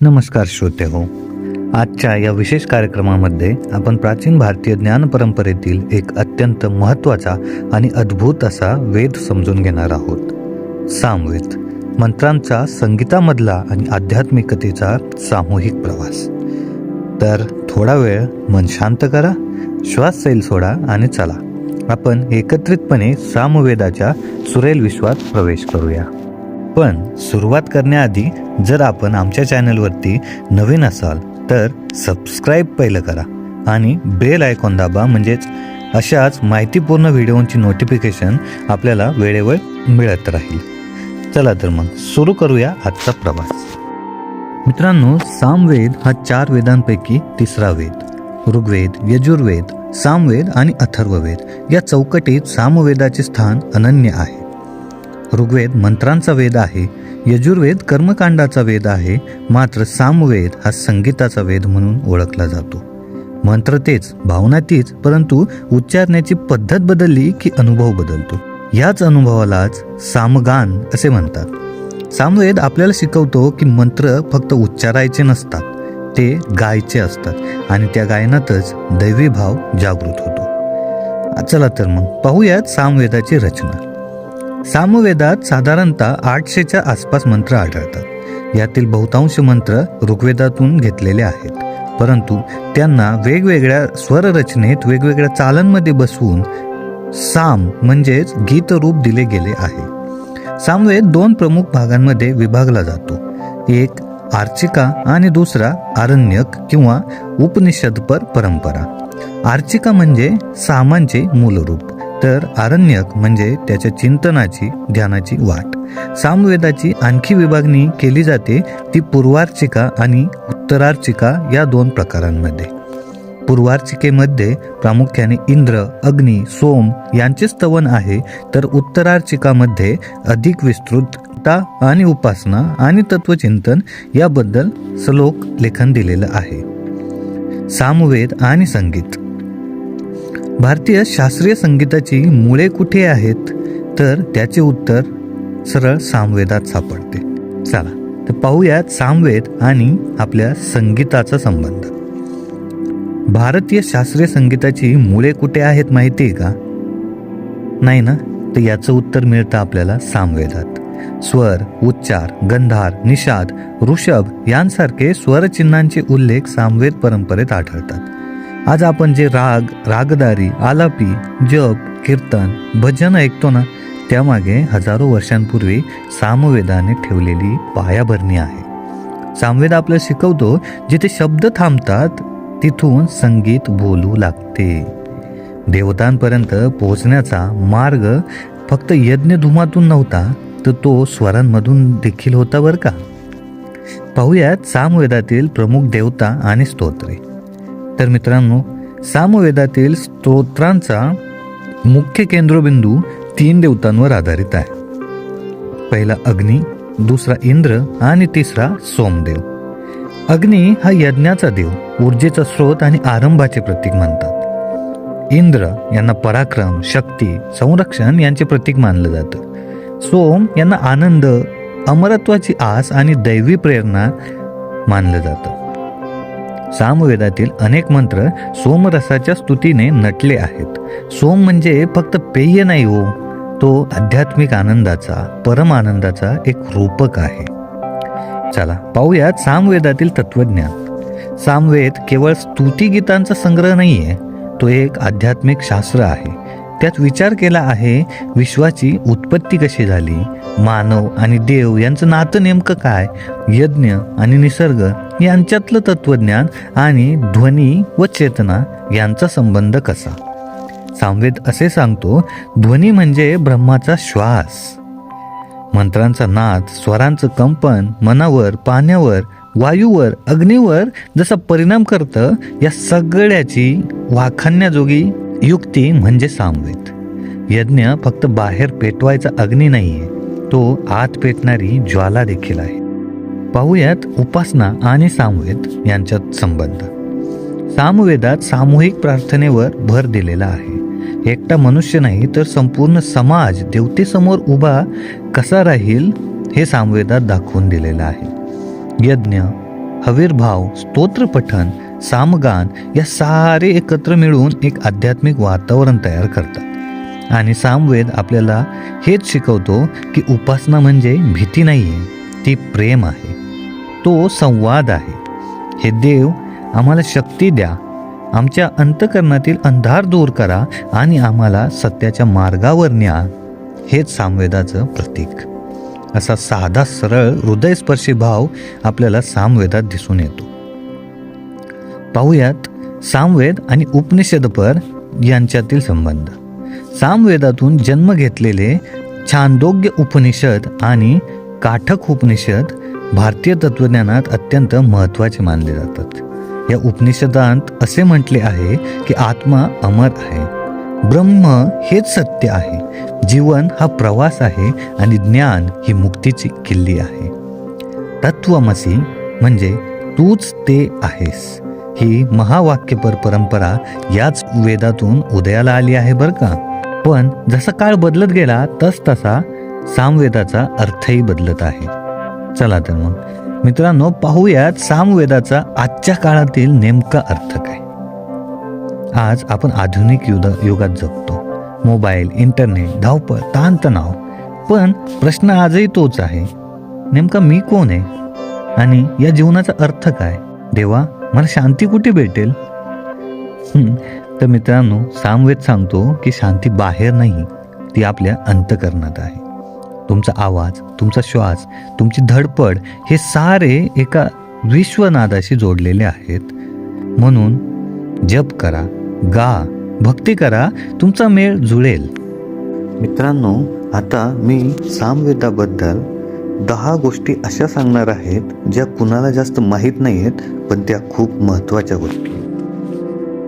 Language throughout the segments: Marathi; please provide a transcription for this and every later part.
नमस्कार श्रोते हो. आजच्या या विशेष कार्यक्रमामध्ये आपण प्राचीन भारतीय ज्ञान परंपरेतील एक अत्यंत महत्त्वाचा आणि अद्भुत असा वेद समजून घेणार आहोत. सामवेद मंत्रांचा संगीतामधला आणि आध्यात्मिकतेचा सामूहिक प्रवास. तर थोडा वेळ मन शांत करा श्वास सैल सोडा आणि चला. आपण एकत्रितपणे सामवेदाच्या सुरेल विश्वात प्रवेश करूया. पण सुरुवात करण्याआधी जर आपण आमच्या चॅनलवरती नवीन असाल तर सबस्क्राईब पहिलं करा आणि बेल आयकॉन दाबा म्हणजेच अशाच माहितीपूर्ण व्हिडिओंची नोटिफिकेशन आपल्याला वेळेवर मिळत राहील. चला तर मग सुरू करूया आजचा प्रवास. मित्रांनो सामवेद हा चार वेदांपैकी तिसरा वेद. ऋग्वेद यजुर्वेद सामवेद आणि अथर्ववेद या चौकटीत सामवेदाचे स्थान अनन्य आहे. ऋग्वेद मंत्रांचा वेद आहे. यजुर्वेद कर्मकांडाचा वेद आहे मात्र सामवेद हा संगीताचा वेद म्हणून ओळखला जातो. मंत्र तेच भावना तीच परंतु उच्चारण्याची पद्धत बदलली की अनुभव बदलतो. याच अनुभवालाच सामगान असे म्हणतात. सामवेद आपल्याला शिकवतो की मंत्र फक्त उच्चारायचे नसतात ते गायचे असतात आणि त्या गायनातच दैवी भाव जागृत होतो. चला तर मग पाहूयात सामवेदाची रचना. सामवेदात साधारणतः आठशेच्या आसपास मंत्र आढळतात. यातील बहुतांश मंत्र ऋग्वेदातून घेतलेले आहेत. परंतु त्यांना वेगवेगळ्या स्वररचनेत वेगवेगळ्या चालांमध्ये बसवून साम म्हणजेच गीतरूप दिले गेले आहे. सामवेद दोन प्रमुख भागांमध्ये विभागला जातो. एक आर्चिका आणि दुसरा आरण्यक किंवा उपनिषदपर परंपरा. आर्चिका म्हणजे सामांचे मूलरूप. तर आरण्यक म्हणजे त्याच्या चिंतनाची ध्यानाची वाट. सामवेदाची आणखी विभागणी केली जाते ती पूर्वार्चिका आणि उत्तरार्चिका या दोन प्रकारांमध्ये. पूर्वार्चिकेमध्ये प्रामुख्याने इंद्र अग्नी सोम यांचे स्तवन आहे तर उत्तरार्चिकामध्ये अधिक विस्तृतता आणि उपासना आणि तत्वचिंतन याबद्दल सलोक लेखन दिलेलं आहे. सामवेद आणि संगीत. भारतीय शास्त्रीय संगीताची मुळे कुठे आहेत? तर त्याचे उत्तर सरळ सामवेदात सापडते. चला तर पाहूयात सामवेद आणि आपल्या संगीताचा संबंध. भारतीय शास्त्रीय संगीताची मुळे कुठे आहेत माहिती आहे का? नाही ना? तर याचं उत्तर मिळतं आपल्याला सामवेदात. स्वर उच्चार गंधार निषाद ऋषभ यांसारखे स्वरचिन्हांचे उल्लेख सामवेद परंपरेत आढळतात. आज आपण जे राग रागदारी आलापी जप कीर्तन भजन ऐकतो ना त्यामागे हजारो वर्षांपूर्वी सामवेदाने ठेवलेली पायाभरणी आहे. सामवेद आपल्याला शिकवतो जिथे शब्द थांबतात तिथून संगीत बोलू लागते. देवतांपर्यंत पोहोचण्याचा मार्ग फक्त यज्ञधुमातून नव्हता तर तो स्वरांमधून देखील होता बरं का? पाहुयात सामवेदातील प्रमुख देवता आणि स्तोत्रे. तर मित्रांनो सामवेदातील स्तोत्रांचा मुख्य केंद्रबिंदू तीन देवतांवर आधारित आहे. पहिला अग्नी दुसरा इंद्र आणि तिसरा सोमदेव. अग्नी हा यज्ञाचा देव ऊर्जेचा स्रोत आणि आरंभाचे प्रतीक मानतात. इंद्र यांना पराक्रम शक्ती संरक्षण यांचे प्रतीक मानलं जातं. सोम यांना आनंद अमरत्वाची आस आणि दैवी प्रेरणा मानलं जातं. सामवेदातील अनेक मंत्र सोमरसाच्या स्तुतीने नटले आहेत. सोम म्हणजे फक्त पेय नाही हो तो आध्यात्मिक आनंदाचा परम आनंदाचा एक रूपक आहे. चला पाहूयात सामवेदातील तत्वज्ञान सामवेद केवळ स्तुतीगीतांचा संग्रह नाही आहे तो एक आध्यात्मिक शास्त्र आहे. त्यात विचार केला आहे विश्वाची उत्पत्ती कशी झाली? मानव आणि देव यांचं नातं नेमकं काय? यज्ञ आणि निसर्ग यांच्यातलं तत्वज्ञान आणि ध्वनी व चेतना यांचा संबंध कसा? सामवेद असे सांगतो ध्वनी म्हणजे ब्रह्माचा श्वास. मंत्रांचा नाद स्वरांचं कंपन मनावर पाण्यावर वायूवर अग्नीवर जसा परिणाम करतं या सगळ्याची वाखाणण्याजोगी युक्ती म्हणजे सामवेद यज्ञ फक्त बाहेर पेटवायचा अग्नी नाहीये तो आत पेटणारी ज्वाला देखील आहे. पाहूयात उपासना आणि सामवेद यांच्यात संबंध. सामवेदात सामूहिक प्रार्थनेवर भर दिलेला आहे. एकटा मनुष्य नाही तर संपूर्ण समाज देवतेसमोर उभा कसा राहील हे सामवेदात दाखवून दिलेलं आहे. यज्ञ हवीरभाव स्तोत्रपठन सामगान या सारे एकत्र मिळून एक आध्यात्मिक वातावरण तयार करतात. आणि सामवेद आपल्याला हेच शिकवतो की उपासना म्हणजे भीती नाही आहे ती प्रेम आहे. तो संवाद आहे. हे देव आम्हाला शक्ती द्या. आमच्या अंतकरणातील अंधार दूर करा आणि आम्हाला सत्याच्या मार्गावर न्या. हेच सामवेदाचं प्रतीक. असा साधा सरळ हृदयस्पर्शी भाव आपल्याला सामवेदात दिसून येतो. पाहूयात सामवेद आणि उपनिषदपर यांच्यातील संबंध. सामवेदातून जन्म घेतलेले छांदोग्य उपनिषद आणि काठक उपनिषद भारतीय तत्वज्ञानात अत्यंत महत्त्वाचे मानले जातात. या उपनिषदांत असे म्हटले आहे की आत्मा अमर आहे. ब्रह्म हेच सत्य आहे. जीवन हा प्रवास आहे आणि ज्ञान ही मुक्तीची किल्ली आहे. तत्वमसी म्हणजे तूच ते आहेस. ही महावाक्यपर परंपरा याच वेदातून उदयाला आली आहे बरं का? पण जसा काळ बदलत गेला तस तसा सामवेदाचा अर्थही बदलत आहे. चला तर मग. मित्रांनो पाहूयात सामवेदाचा आजच्या काळातील नेमका अर्थ काय? आज आपण आधुनिक युग युगात जगतो. मोबाईल इंटरनेट धावपळ ताणतणाव. पण प्रश्न आजही तोच आहे. नेमका मी कोण आहे? आणि या जीवनाचा अर्थ काय? देवा मला शांती कुठे भेटेल? तर मित्रांनो सामवेद सांगतो की शांती बाहेर नाही ती आपल्या अंतकरणात आहे. तुमचा आवाज तुमचा श्वास तुमची धडपड हे सारे एका विश्वनादाशी जोडलेले आहेत. म्हणून जप करा गा भक्ती करा तुमचा मेळ जुळेल. मित्रांनो आता मी सामवेदाबद्दल दहा गोष्टी अशा सांगणार आहेत ज्या कुणाला जास्त माहीत नाही आहेत पण त्या खूप महत्त्वाच्या गोष्टी.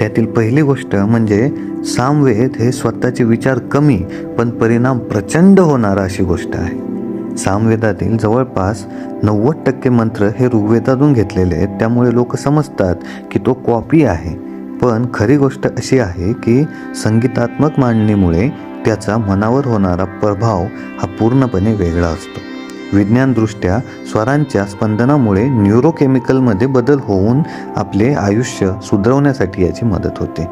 त्यातील पहिली गोष्ट म्हणजे सामवेद हे स्वतःचे विचार कमी पण परिणाम प्रचंड होणारा अशी गोष्ट आहे. सामवेदातील जवळपास नव्वद टक्के मंत्र हे ऋग्वेदातून घेतलेले आहेत त्यामुळे लोक समजतात की तो कॉपी आहे. पण खरी गोष्ट अशी आहे की संगीतात्मक मांडणीमुळे त्याचा मनावर होणारा प्रभाव हा पूर्णपणे वेगळा असतो. विज्ञानदृष्ट्या स्वरांच्या स्पंदनामुळे न्यूरोकेमिकलमध्ये बदल होऊन आपले आयुष्य सुधरवण्यासाठी याची मदत होते.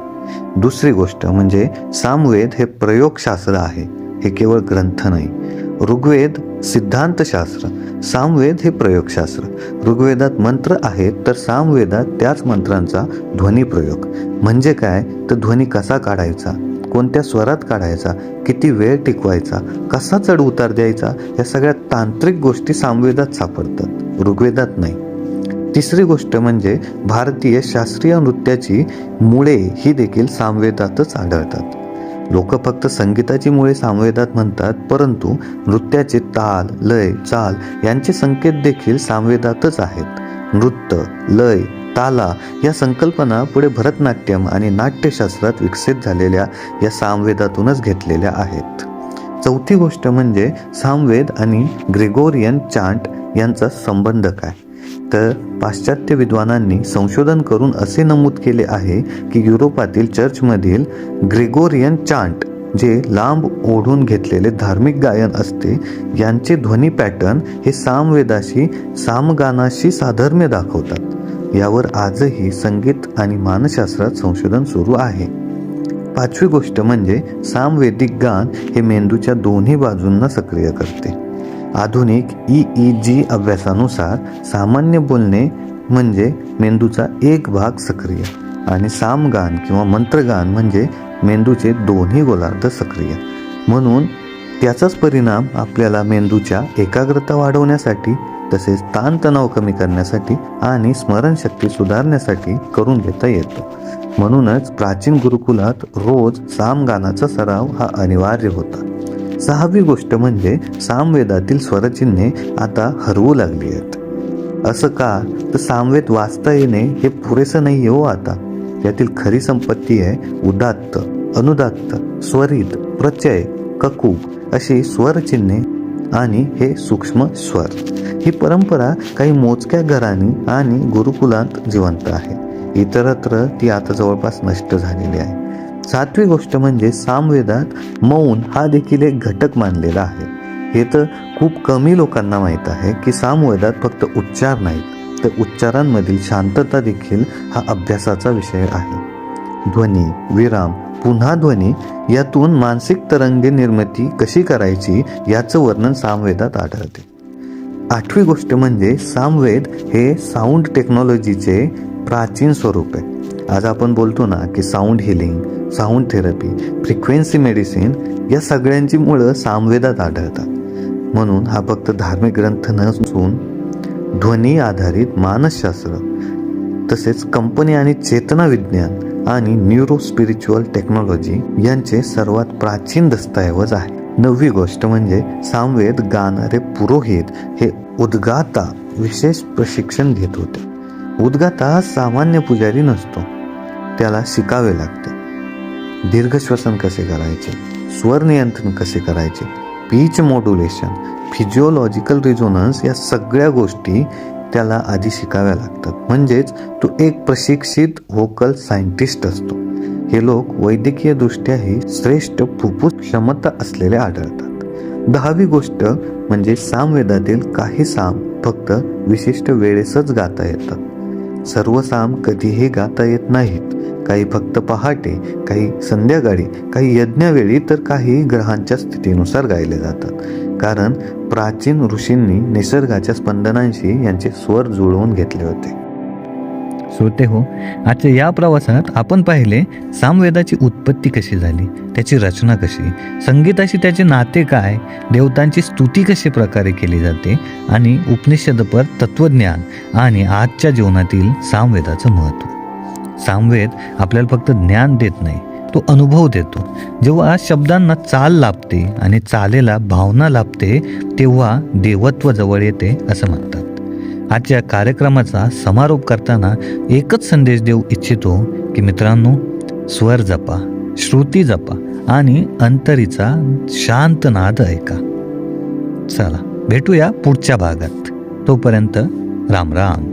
दुसरी गोष्ट म्हणजे सामवेद हे प्रयोगशास्त्र आहे हे केवळ ग्रंथ नाही. ऋग्वेद सिद्धांतशास्त्र सामवेद हे प्रयोगशास्त्र. ऋग्वेदात मंत्र आहेत तर सामवेदात त्याच मंत्रांचा ध्वनी प्रयोग म्हणजे काय? तर ध्वनी कसा काढायचा? कोणत्या स्वरात काढायचा किती वेळ टिकवायचा कसा चढ उतार द्यायचा या सगळ्या तांत्रिक गोष्टी सामवेदात सापडतात ऋग्वेदात नाही. तिसरी गोष्ट म्हणजे भारतीय शास्त्रीय नृत्याची मुळे ही देखील सामवेदातच आढळतात. लोक फक्त संगीताची मुळे सामवेदात म्हणतात परंतु नृत्याचे ताल लय चाल यांचे संकेत देखील सामवेदातच आहेत. नृत्य लय ताला या संकल्पना पुढे भरतनाट्यम आणि नाट्यशास्त्रात विकसित झालेल्या या सामवेदातूनच घेतलेल्या आहेत. चौथी गोष्ट म्हणजे सामवेद आणि ग्रेगोरियन चांट यांचा संबंध काय तर पाश्चात्य विद्वानांनी संशोधन करून असे नमूद केले आहे की युरोपातील चर्चमधील ग्रेगोरियन चांट जे लांब ओढून घेतलेले धार्मिक गायन असते यांचे ध्वनी पॅटर्न हे सामवेदाशी सामगानाशी साधर्म्य दाखवतात. यावर आजही संगीत आणि मानसशास्त्रात संशोधन सुरू आहे. पाचवी गोष्ट म्हणजे सामवेदिक गान हे मेंदूच्या दोन्ही बाजूंना सक्रिय करते. आधुनिक ई ई जी अभ्यासानुसार सामान्य बोलणे म्हणजे मेंदूचा एक भाग सक्रिय आणि सामगान किंवा मंत्रगान म्हणजे मेंदूचे दोन्ही गोलार्ध सक्रिय. म्हणून त्याचाच परिणाम आपल्याला मेंदूच्या एकाग्रता वाढवण्यासाठी तसेच ताणतणाव कमी करण्यासाठी आणि स्मरणशक्ती सुधारण्यासाठी करून घेता येतो. म्हणूनच प्राचीन गुरुकुलात रोज सामगानाचा सराव हा अनिवार्य होता. सहावी गोष्ट म्हणजे सामवेदातील स्वरचिन्हे आता हरवू लागली आहेत. असं का? तर सामवेद वाचता येणे हे पुरेसं नाही हो आता. यातील खरी संपत्ती आहे उदात्त अनुदात्त स्वरित प्रत्यय ककू अशी स्वरचिन्हे आणि हे सूक्ष्म स्वर. ही परंपरा काही मोजक्या घरांनी आणि गुरुकुलांत जिवंत आहे. इतरत्र ती आता जवळपास नष्ट झालेली आहे. सातवी गोष्ट म्हणजे सामवेदात मौन हा देखील एक घटक मानलेला आहे. हे तर खूप कमी लोकांना माहीत आहे की सामवेदात फक्त उच्चार नाहीत तर उच्चारांमधील शांतता देखील हा अभ्यासाचा विषय आहे. ध्वनी विराम पुन्हा ध्वनी यातून मानसिक तरंगे निर्मिती कशी करायची याचं वर्णन सामवेदात आढळते. आठवी गोष्ट म्हणजे सामवेद हे साऊंड टेक्नॉलॉजीचे प्राचीन स्वरूप आहे. आज आपण बोलतो ना की sound healing sound therapy frequency medicine या सगळ्यांची मुळं सामवेदात आढळतात. म्हणून हा फक्त धार्मिक ग्रंथ नसून ध्वनी आधारित मानसशास्त्र तसेच कंपनी आणि चेतना विज्ञान आणि न्यूरो स्पिरिच्युअल टेक्नॉलॉजी यांचे सर्वात प्राचीन दस्तऐवज आहे. नववी गोष्ट म्हणजे सामवेद गाणारे पुरोहित हे उद्गाता विशेष प्रशिक्षण घेत होते. उद्गाता सामान्य पुजारी नसतो. त्याला शिकावे लागते. दीर्घ श्वसन कसे करायचे? स्वर नियंत्रण कसे करायचे? पीच मॉड्युलेशन फिजिओलॉजिकल रिझोनन्स या सगळ्या गोष्टी त्याला आधी शिकाव्या लागतात. म्हणजेच तो एक प्रशिक्षित व्होकल सायंटिस्ट असतो. हे लोक वैद्यकीयदृष्ट्याही श्रेष्ठ फुफ्फुस क्षमता असलेले आढळतात. दहावी गोष्ट म्हणजे सामवेदातील काही साम फक्त विशिष्ट वेळेसच गाता येतात. सर्व साम कधीही गाता येत नाहीत. काही फक्त पहाटे काही संध्याकाळी काही यज्ञावेळी तर काही ग्रहांच्या स्थितीनुसार गायले जातात. कारण प्राचीन ऋषींनी निसर्गाच्या स्पंदनांशी यांचे स्वर जुळवून घेतले होते. श्रोते हो. आजच्या या प्रवासात आपण पाहिले सामवेदाची उत्पत्ती कशी झाली त्याची रचना कशी संगीताशी त्याचे नाते काय देवतांची स्तुती कशी प्रकारे केली जाते आणि उपनिषदपर तत्वज्ञान आणि आजच्या जीवनातील सामवेदाचं महत्त्व. सामवेद आपल्याला फक्त ज्ञान देत नाही तो अनुभव देतो. जेव्हा शब्दांना चाल लाभते आणि चालेला भावना लाभते तेव्हा देवत्व जवळ येते असं म्हणतात. आजच्या कार्यक्रमाचा समारोप करताना एकच संदेश देऊ इच्छितो की मित्रांनो स्वर जपा श्रुती जपा आणि अंतरीचा शांत नाद ऐका. चला भेटूया पुढच्या भागात. तोपर्यंत राम राम.